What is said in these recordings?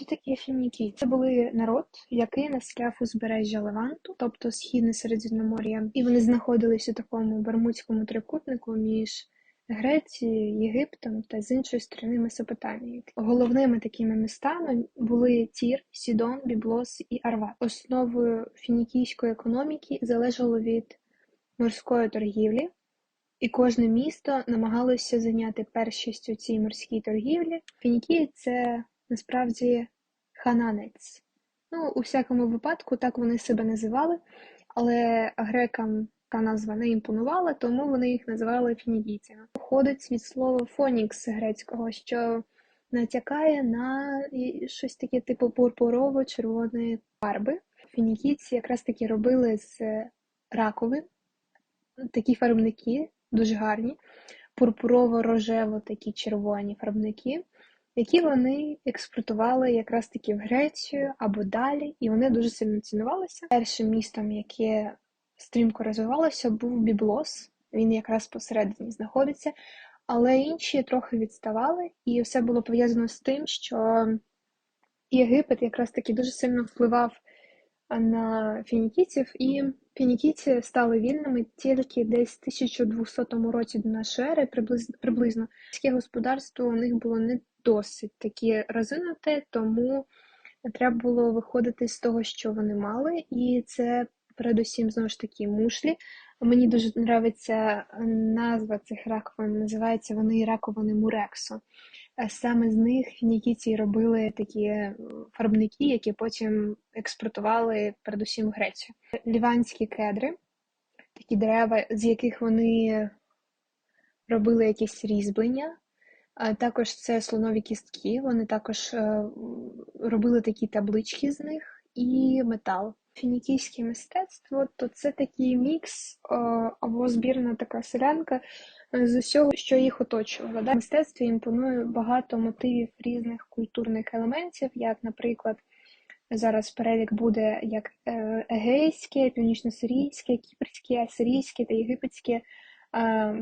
Хто такі фінікійці? Це були народ, який населяв узбережжя Леванту, тобто східне Середземномор'я, і вони знаходились у такому Бермудському трикутнику між Грецією, Єгиптом та з іншої сторони Месопотамією. Головними такими містами були Тір, Сідон, Біблос і Арват. Основою фінікійської економіки залежало від морської торгівлі, і кожне місто намагалося зайняти першість у цій морській торгівлі. Фінікії це насправді хананець. Ну, у всякому випадку, так вони себе називали, але грекам та назва не імпонувала, тому вони їх називали фінігійцями. Походить від слова фонікс грецького, що натякає на щось таке типу пурпурово-червоної фарби. Фінікійці якраз таки робили з раковин такі фарбники, дуже гарні, пурпурово-рожево такі червоні фарбники які вони експортували якраз таки в Грецію або далі, і вони дуже сильно цінувалися. Першим містом, яке стрімко розвивалося, був Біблос. Він якраз посередині знаходиться, але інші трохи відставали, і все було пов'язано з тим, що Єгипет якраз таки дуже сильно впливав на фінікійців, і фінікійці стали вільними тільки десь в 1200 році до нашої ери, приблизно приблизно. Сільське господарство у них було не досить такі розвинуте, тому треба було виходити з того, що вони мали, і це передусім знову ж таки мушлі. Мені дуже подобається назва цих раковин, називаються вони раковини Мурексо. Саме з них фінікійці робили такі фарбники, які потім експортували передусім в Грецію. Ліванські кедри, такі дерева, з яких вони робили якісь різьблення. Також це слонові кістки, вони також е, робили такі таблички з них і метал. Фінікійське мистецтво то це такий мікс е, або збірна така селянка з усього, що їх оточувало. В мистецтві імпонує багато мотивів різних культурних елементів, як, наприклад, зараз перелік буде як е, егейське, північно-сирійське, кіпрське, асирійське та єгипетське.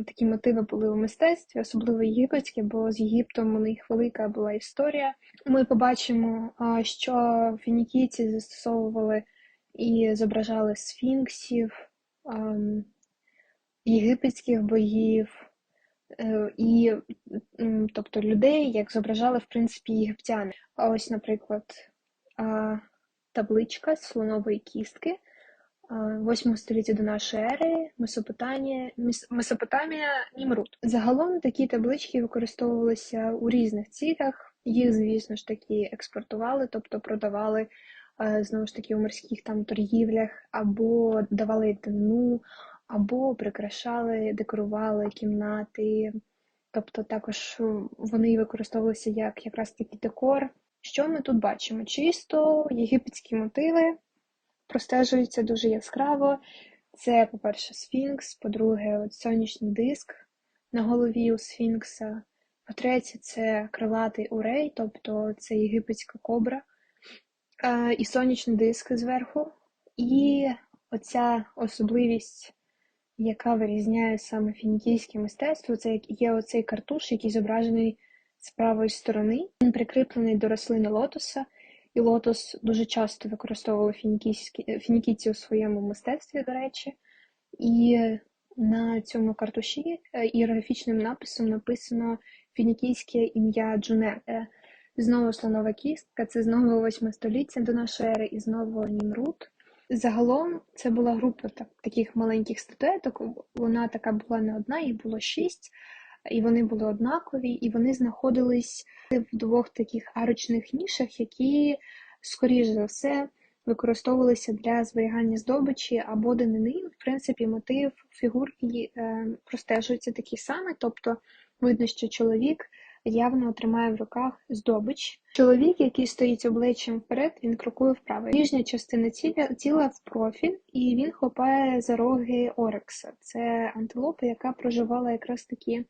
Такі мотиви були у мистецтві, особливо єгипетське, бо з Єгиптом у них велика була історія. Ми побачимо, що фінікійці застосовували і зображали сфінксів, єгипетських богів, е, і тобто людей, як зображали в принципі єгиптяни. А ось, наприклад, табличка з слонової кістки. 8 століття до нашої ери, Месопотамія, Месопотамія, Німрут. Загалом такі таблички використовувалися у різних цілях. Їх, звісно ж таки, експортували, тобто продавали знову ж таки у морських там торгівлях, або давали дину, або прикрашали, декорували кімнати. Тобто також вони використовувалися як якраз таки декор. Що ми тут бачимо? Чисто єгипетські мотиви простежується дуже яскраво. Це, по-перше, сфінкс, по-друге, от сонячний диск на голові у сфінкса. По-третє, це крилатий урей, тобто це єгипетська кобра, е, і сонячний диск зверху. І оця особливість, яка вирізняє саме фінікійське мистецтво, це є оцей картуш, який зображений з правої сторони. Він прикріплений до рослини лотоса. І лотос дуже часто використовували фінікійці у своєму мистецтві, до речі, і на цьому картуші е, ієрографічним написом написано фінікійське ім'я Джунет. Знову слонова кістка, це знову 8 століття до нашої ери, і знову Німрут. Загалом це була група так, таких маленьких статуеток. Вона така була не одна, їх було шість і вони були однакові, і вони знаходились в двох таких арочних нішах, які, скоріш за все, використовувалися для зберігання здобичі або данини. В принципі, мотив фігурки е, простежується такий самий, тобто видно, що чоловік. Явно тримає в руках здобич. Чоловік, який стоїть обличчям вперед, він крокує вправо. Ніжня частина тіла в профіль, і він хопає за роги Орекса. Це антилопа, яка проживала якраз таки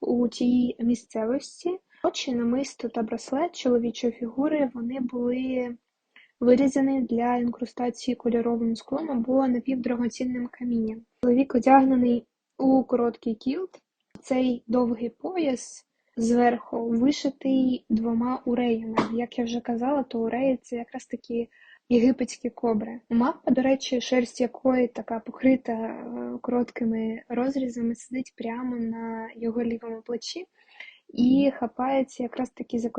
у тій місцевості. Очі, намисто та браслет чоловічої фігури вони були вирізані для інкрустації кольоровим склом або напівдрагоцінним камінням. Чоловік одягнений у короткий кілт. Цей довгий пояс зверху вишитий двома уреями. Як я вже казала, то уреї це якраз такі єгипетські кобри. Мапа, до речі, шерсть якої така покрита е, короткими розрізами, сидить прямо на його лівому плечі. І хапається якраз таки за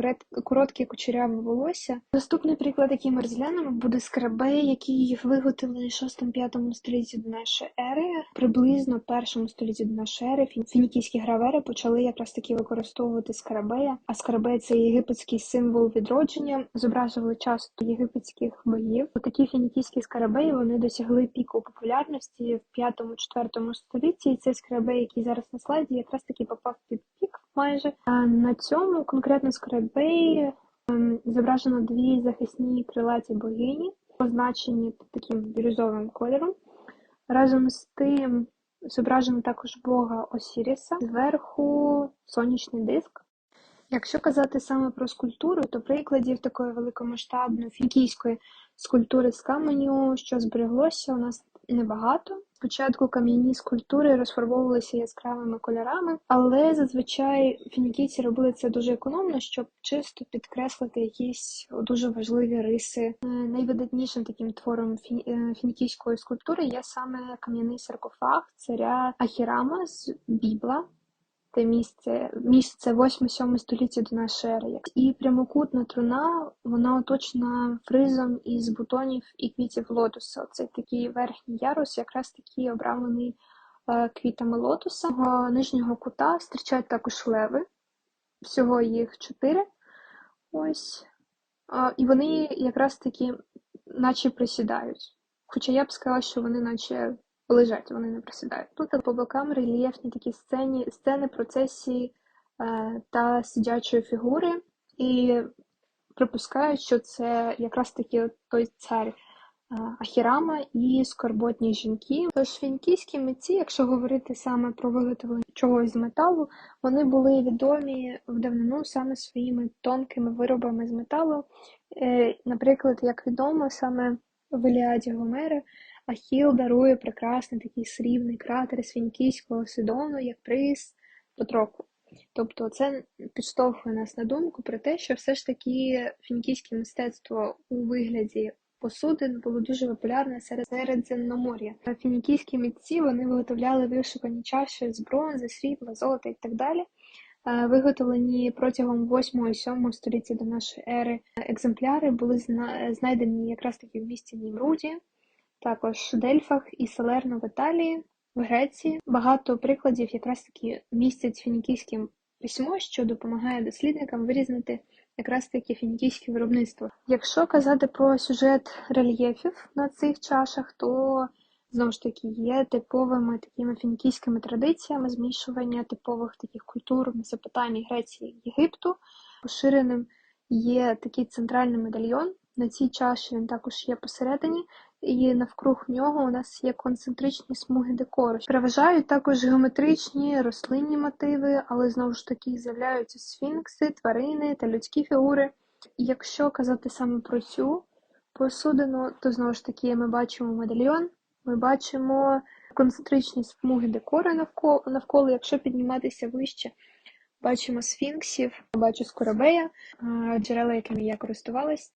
коротке кучеряве волосся. Наступний приклад, який ми розглянемо, буде скарабей, який виготовлений в 6-5 столітті до нашої ери. Приблизно першому столітті до нашої ери фінікійські гравери почали якраз таки використовувати скарабея. А скарабей це єгипетський символ відродження. Зображували часто єгипетських богів. Такі фінікійські скарабеї вони досягли піку популярності в 5-4 столітті. І цей скарабей, який зараз на слайді, якраз таки попав під пік майже. На цьому конкретно скарабеї ем, зображено дві захисні крилаті богині, позначені таким бірюзовим кольором. Разом з тим зображено також бога Осіріса, зверху сонячний диск. Якщо казати саме про скульптуру, то прикладів такої великомасштабної фінікійської скульптури з каменю, що збереглося, у нас небагато. Спочатку кам'яні скульптури розфарбовувалися яскравими кольорами, але зазвичай фінікійці робили це дуже економно, щоб чисто підкреслити якісь дуже важливі риси. Е, Найвидатнішим таким твором е, фінікійської скульптури є саме кам'яний саркофаг царя Ахірама з Бібла. Те місце, місце 8-7 століття до нашої ери. І прямокутна труна, вона оточена фризом із бутонів і квітів лотоса. Це такий верхній ярус, якраз такий обрамлений е, квітами лотоса. З нижнього кута зустрічають також леви, всього їх чотири. Ось. І вони якраз таки наче присідають. Хоча я б сказала, що вони наче лежать, вони не присідають. Тут по бокам рельєфні такі сцені, сцени процесії е, та сидячої фігури, і припускають, що це якраз таки той цар е, Ахірама і скорботні жінки. Тож фінікійські митці, якщо говорити саме про виготовлення чогось з металу, вони були відомі в давнину саме своїми тонкими виробами з металу. Е, Наприклад, як відомо, саме в Іліаді Гомера Ахіл дарує прекрасний такий срібний кратер з фінікійського Сидону як приз Патроку. Тобто це підштовхує нас на думку про те, що все ж таки фінікійське мистецтво у вигляді посудин було дуже популярне серед Середземномор'я. Фінікійські митці вони виготовляли вишукані чаші з бронзи, срібла, золота і так далі. Е, Виготовлені протягом 8-7 століття до нашої ери екземпляри були знайдені якраз таки в місті Німруді, також Дельфах і Салерно в Італії, в Греції. Багато прикладів якраз таки містять фінікійське письмо, що допомагає дослідникам вирізнити якраз таки фінікійське виробництво. Якщо казати про сюжет рельєфів на цих чашах, то знову ж таки є типовими такими фінікійськими традиціями змішування типових таких культур Месопотамії, Греції, Єгипту. Поширеним є такий центральний медальйон. На цій чаші він також є посередині, і навкруг нього у нас є концентричні смуги декору. Переважають також геометричні рослинні мотиви, але знову ж таки з'являються сфінкси, тварини та людські фігури. І якщо казати саме про цю посудину, то знову ж таки ми бачимо медальйон, ми бачимо концентричні смуги декору навколо, навколо. Якщо підніматися вище, бачимо сфінксів, бачу скоробея, джерела, якими я користувалась.